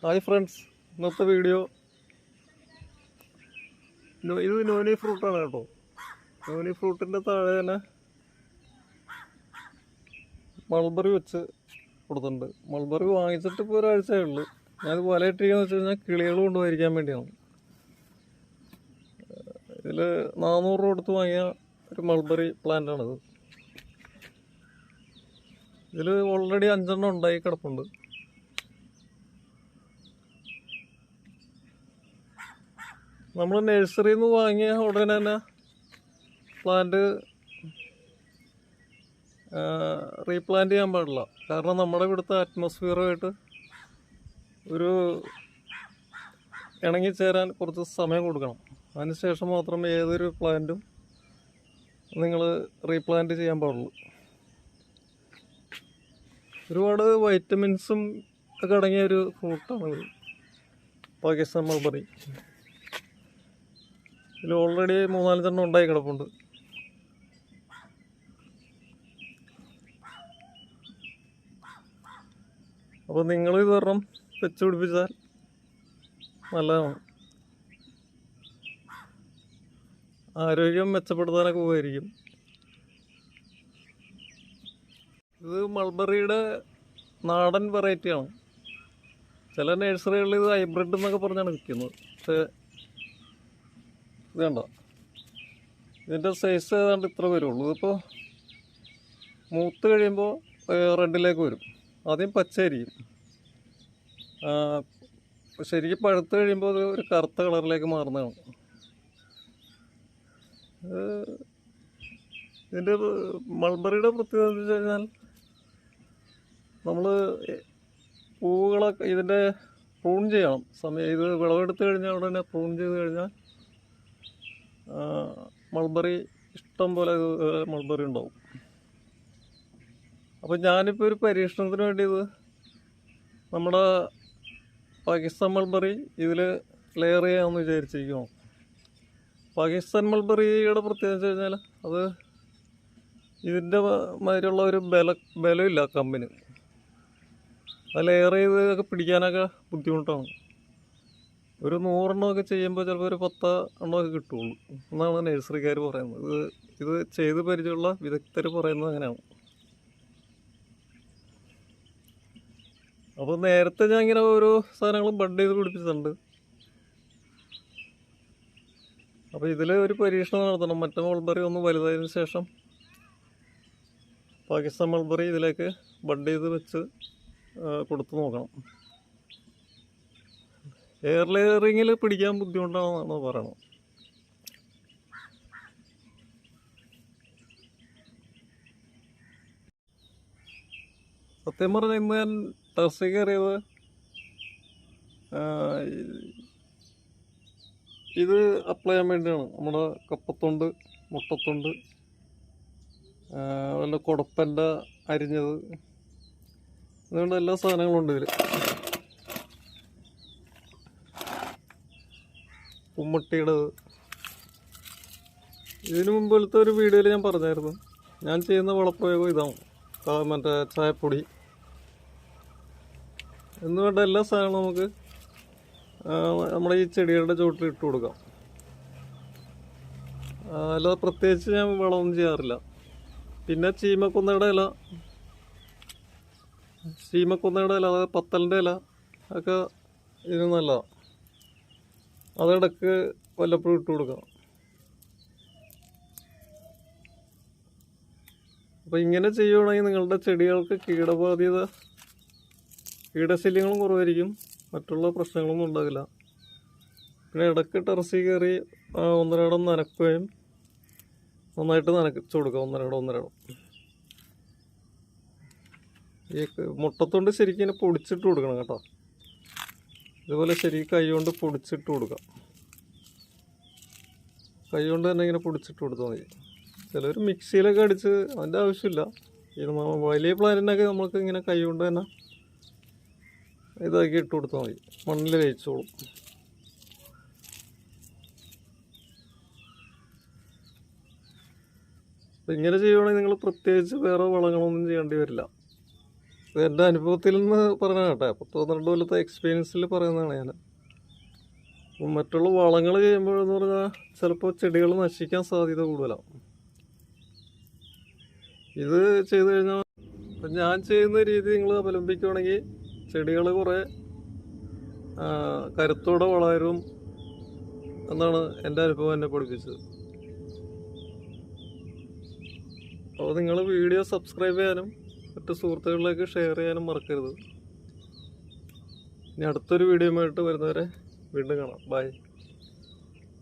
Hi friends ഇന്നത്തെ video ഇത് noni ഫ്രൂട്ടാണ് കേട്ടോ. നോനി ഫ്രൂട്ടിന്റെ താഴെ തന്നെ മൾബറി വെച്ച് കൊടുത്തിട്ടുണ്ട്. മൾബറി വാങ്ങിച്ചിട്ട് ഇപ്പോൾ ഒരാഴ്ചയേ ഉള്ളൂ. ഞാനത് വലയിട്ടിരിക്കുന്നത് വെച്ച് കഴിഞ്ഞാൽ കിളികൾ കൊണ്ടുപോയിരിക്കാൻ വേണ്ടിയാണ്. ഇതിൽ നാനൂറ് രൂപ കൊടുത്ത് വാങ്ങിയ ഒരു മൾബറി പ്ലാന്റാണിത് ഇതിൽ ഓൾറെഡി അഞ്ചെണ്ണം ഉണ്ടായി കിടപ്പുണ്ട്. നമ്മൾ നഴ്സറിയിൽ നിന്ന് വാങ്ങിയ ഉടനെ തന്നെ പ്ലാന്റ് റീപ്ലാന്റ് ചെയ്യാൻ പാടില്ല. കാരണം നമ്മുടെ ഇവിടുത്തെ അറ്റ്മോസ്ഫിയറുമായിട്ട് ഒരു ഇണങ്ങിച്ചേരാൻ കുറച്ച് സമയം കൊടുക്കണം. അതിനുശേഷം മാത്രം ഏതൊരു പ്ലാന്റും നിങ്ങൾ റീപ്ലാന്റ് ചെയ്യാൻ പാടുള്ളൂ. ഒരുപാട് വൈറ്റമിൻസും ഒക്കെ അടങ്ങിയ ഒരു ഫ്രൂട്ടാണ് പാകിസ്ഥാൻ മൾബറി ഇതിൽ ഓൾറെഡി മൂന്നാലഞ്ചെണ്ണം ഉണ്ടായി കിടപ്പുണ്ട്. അപ്പോൾ നിങ്ങൾ ഇത് ഒരെണ്ണം വെച്ച് പിടിപ്പിച്ചാൽ നല്ലതാണ്. ആരോഗ്യം മെച്ചപ്പെടുത്താനൊക്കെ ഉപകരിക്കും ഇത് മൾബറിയുടെ നാടൻ വെറൈറ്റിയാണ് ചില നഴ്സറികളിൽ ഇത് ഹൈബ്രിഡ് എന്നൊക്കെ പറഞ്ഞാണ് വിൽക്കുന്നത്. പക്ഷേ ഇത് കണ്ടോ? ഇതിന്റെ സൈസ് ഏതാണ്ട് ഇത്ര വരുള്ളൂ. ഇതിപ്പോൾ മൂത്ത് കഴിയുമ്പോൾ റെഡിലേക്ക് വരും. ആദ്യം ആ, ശരിക്കും പഴുത്ത് കഴിയുമ്പോൾ അത് ഒരു കറുത്ത കളറിലേക്ക് മാറുന്നതാണ്. ഇത് ഇതിന്റെ മൾബറിയുടെ പ്രത്യേകത എന്ന് വെച്ച് കഴിഞ്ഞാൽ നമ്മൾ പൂവുകളൊക്കെ ഇതിന്റെ പ്രൂൺ ചെയ്യണം. സമയം ഇത് വിളവെടുത്ത് കഴിഞ്ഞാൽ ഉടനെ പ്രൂൺ ചെയ്ത് കഴിഞ്ഞാൽ മൾബറി ഇഷ്ടം പോലെ മൾബറി ഉണ്ടാവും. അപ്പോൾ ഞാനിപ്പോൾ ഒരു പരീക്ഷണത്തിന് വേണ്ടി ഇത് നമ്മുടെ പാകിസ്ഥാൻ മൾബറി ഇതിൽ ലെയർ ചെയ്യാമെന്ന് വിചാരിച്ചിരിക്കുന്നു. പാകിസ്ഥാൻ മൾബറിയുടെ പ്രത്യേകത വെച്ച് കഴിഞ്ഞാൽ അത് ഇതിന്റെ മാതിരിയുള്ള ഒരു ബല ബലമില്ല കമ്പിന്. അത് ലെയർ ചെയ്ത് പിടിക്കാനൊക്കെ ബുദ്ധിമുട്ടാണ്. ഒരു നൂറെണ്ണമൊക്കെ ചെയ്യുമ്പോൾ ചിലപ്പോൾ ഒരു പത്ത് എണ്ണമൊക്കെ കിട്ടുള്ളൂ. എന്നാണ് നഴ്സറിക്കാർ പറയുന്നത്. ഇത് ഇത് ചെയ്ത് പരിചയമുള്ള വിദഗ്ധർ പറയുന്നത് അങ്ങനെയാണ്. അപ്പോൾ നേരത്തെ ഞാൻ ഇങ്ങനെ ഓരോ സാധനങ്ങളും ബഡ് ചെയ്ത് പിടിപ്പിച്ചിട്ടുണ്ട്. അപ്പോൾ ഇതിൽ ഒരു പരീക്ഷണം നടത്തണം. മറ്റേ മൾബറി ഒന്ന് വലുതായതിനു ശേഷം പാകിസ്ഥാൻ മൾബറി ഇതിലേക്ക് ബഡ് ചെയ്ത് വെച്ച് കൊടുത്തു നോക്കണം. എയർ ലെയറിങ്ങിൽ പിടിക്കാൻ ബുദ്ധിമുട്ടാണെന്നാണ് പറയണത്? സത്യം പറഞ്ഞാൽ ഇന്ന് ഞാൻ ടെറസിൽ കയറിയത് ഇത് അപ്ലൈ ചെയ്യാൻ വേണ്ടിയാണ്. നമ്മുടെ കപ്പത്തൊണ്ട് മുട്ടത്തൊണ്ട് വല്ല കുടപ്പന്റെ അരിഞ്ഞത്. അതുകൊണ്ട് എല്ലാ സാധനങ്ങളും ഉണ്ട് ഇതിൽ ഉമ്മട്ടിയുടേത് ഇതിനു മുമ്പിലത്തെ ഒരു വീഡിയോയിൽ ഞാൻ പറഞ്ഞായിരുന്നു. ഞാൻ ചെയ്യുന്ന വളപ്രയോഗം ഇതാണ്. മറ്റേ ചായപ്പൊടി. എന്ന് വേണ്ട എല്ലാ സാധനങ്ങളും നമുക്ക് നമ്മുടെ ഈ ചെടികളുടെ ചുവട്ടിൽ ഇട്ട് കൊടുക്കാം. അല്ലാതെ പ്രത്യേകിച്ച് ഞാൻ വളമൊന്നും ചെയ്യാറില്ല. പിന്നെ ചീമക്കൊന്നയുടെ ഇല. ചീമക്കൊന്നയുടെ ഇല അതായത് പത്തലിന്റെ ഇല ഒക്കെ ഇതിന് നല്ലതാണ്. അതിടക്ക് വല്ലപ്പോഴും ഇട്ട് കൊടുക്കണം. അപ്പോൾ ഇങ്ങനെ ചെയ്യുകയാണെങ്കിൽ നിങ്ങളുടെ ചെടികൾക്ക് കീടബാധ്യത കീടശല്യങ്ങളും കുറവായിരിക്കും. മറ്റുള്ള പ്രശ്നങ്ങളൊന്നും ഉണ്ടാകില്ല പിന്നെ ഇടയ്ക്ക് ടെറസിൽ കയറി ഒന്നരടം നനക്കുകയും നന്നായിട്ട് നനച്ചു കൊടുക്കുക. ഒന്നരടം ഒന്നരടം ഈ മുട്ടത്തൊണ്ട് ശരിക്കും പൊടിച്ചിട്ട് കൊടുക്കണം കേട്ടോ. ഇതുപോലെ ശരി കൈ കൊണ്ട് പൊടിച്ചിട്ട് കൊടുക്കാം. കൈ കൊണ്ട് തന്നെ ഇങ്ങനെ പൊടിച്ചിട്ട് കൊടുത്താൽ മതി. ചിലർ മിക്സിയിലൊക്കെ അടിച്ച് അതിന്റെ ആവശ്യമില്ല. ഇത് വലിയ പ്ലാന്റിനൊക്കെ നമുക്ക് ഇങ്ങനെ കൈ കൊണ്ട് തന്നെ ഇതാക്കി ഇട്ട് കൊടുത്താൽ മതി. മണ്ണിൽ ലയിച്ചോളും ഇങ്ങനെ ചെയ്യുവാണെങ്കിൽ നിങ്ങൾ പ്രത്യേകിച്ച് വേറെ വളങ്ങളൊന്നും ചെയ്യേണ്ടി വരില്ല. എന്റെ അനുഭവത്തിൽ നിന്ന് പറഞ്ഞ കേട്ടെ. പത്ത് പന്ത്രണ്ട് കൊല്ലത്തെ എക്സ്പീരിയൻസിൽ പറയുന്നതാണ് ഞാൻ അപ്പം മറ്റുള്ള വളങ്ങൾ ചെയ്യുമ്പോഴെന്ന് പറഞ്ഞാൽ ചിലപ്പോൾ ചെടികൾ നശിക്കാൻ സാധ്യത കൂടുതലാണ് ഇത് ചെയ്തു കഴിഞ്ഞാൽ ഇപ്പം ഞാൻ ചെയ്യുന്ന രീതി നിങ്ങൾ അവലംബിക്കുകയാണെങ്കിൽ ചെടികൾ കുറേ കരുത്തോടെ വളരും എന്നാണ് എന്റെ അനുഭവം എന്നെ പഠിപ്പിച്ചത്. അപ്പോൾ നിങ്ങൾ വീഡിയോ സബ്സ്ക്രൈബ് ചെയ്യാനും മറ്റു സുഹൃത്തുക്കളിലേക്ക് ഷെയർ ചെയ്യാനും മറക്കരുത്. ഇനി അടുത്തൊരു വീഡിയോയുമായിട്ട് വരുന്നവരെ വീണ്ടും കാണാം. ബൈ